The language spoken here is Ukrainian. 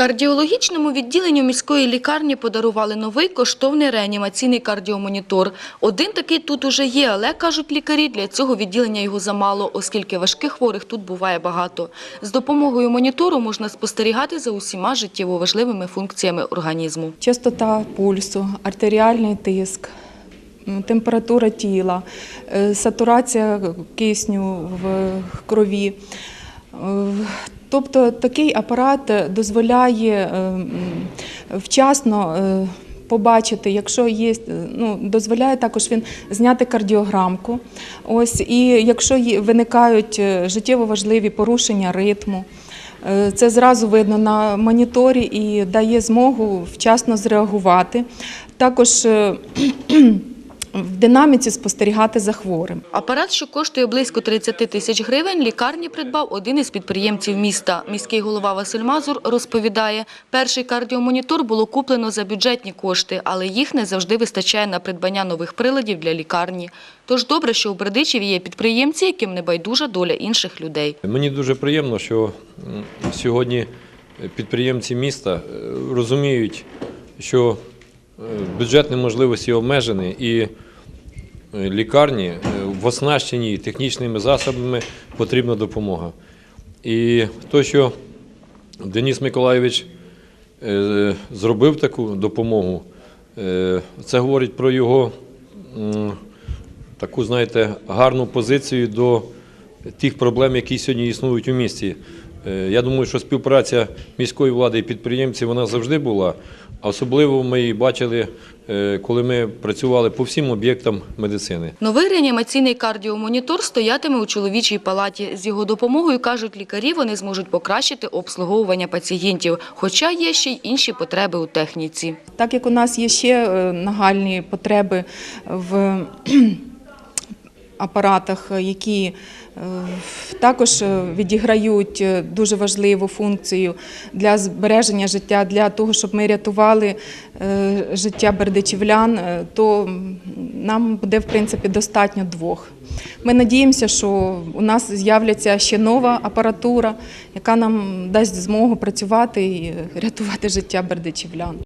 Кардіологічному відділенню міської лікарні подарували новий коштовний реанімаційний кардіомонітор. Один такий тут уже є, але, кажуть лікарі, для цього відділення його замало, оскільки важких хворих тут буває багато. З допомогою монітору можна спостерігати за усіма життєво важливими функціями організму. Частота пульсу, артеріальний тиск, температура тіла, е, сатурація кисню в крові. Е, Тобто такий апарат дозволяє е, вчасно е, побачити, якщо є, е, ну, дозволяє також він зняти кардіограмку. Ось, і якщо виникають е, життєво важливі порушення ритму, Е, Це зразу видно на моніторі і дає змогу вчасно зреагувати. Також е, в динаміці спостерігати за хворим. Апарат, що коштує близько 30 тисяч гривень, лікарні придбав один із підприємців міста. Міський голова Василь Мазур розповідає, перший кардіомонітор було куплено за бюджетні кошти, але їх не завжди вистачає на придбання нових приладів для лікарні. Тож добре, що у Бердичеві є підприємці, яким не байдужа доля інших людей. Мені дуже приємно, що сьогодні підприємці міста е, розуміють, що бюджетні можливості обмежені і е, лікарні е, в оснащенні технічними засобами потрібна допомога. І то, що Деніс Миколайович е, зробив таку допомогу, це говорить про його таку, знаєте, гарну позицію до тих проблем, які сьогодні існують у місті. Е, Я думаю, що співпраця міської влади і підприємців вона завжди була. А особливо ми її бачили, е, коли ми працювали по всім об'єктам медицини. Новий реанімаційний кардіомонітор стоятиме у чоловічій палаті. З його допомогою, кажуть лікарі, вони зможуть покращити обслуговування пацієнтів, хоча є ще й інші потреби у техніці. Так як у нас є ще е, нагальні потреби в апаратах, які е, також е, відіграють е, дуже важливу функцію для збереження життя, для того, щоб ми рятували е, життя бердичівлян, е, то нам буде в принципі достатньо двох. Ми надіємося, що у нас з'являться ще нова апаратура, яка нам дасть змогу працювати і рятувати життя бердичівлян.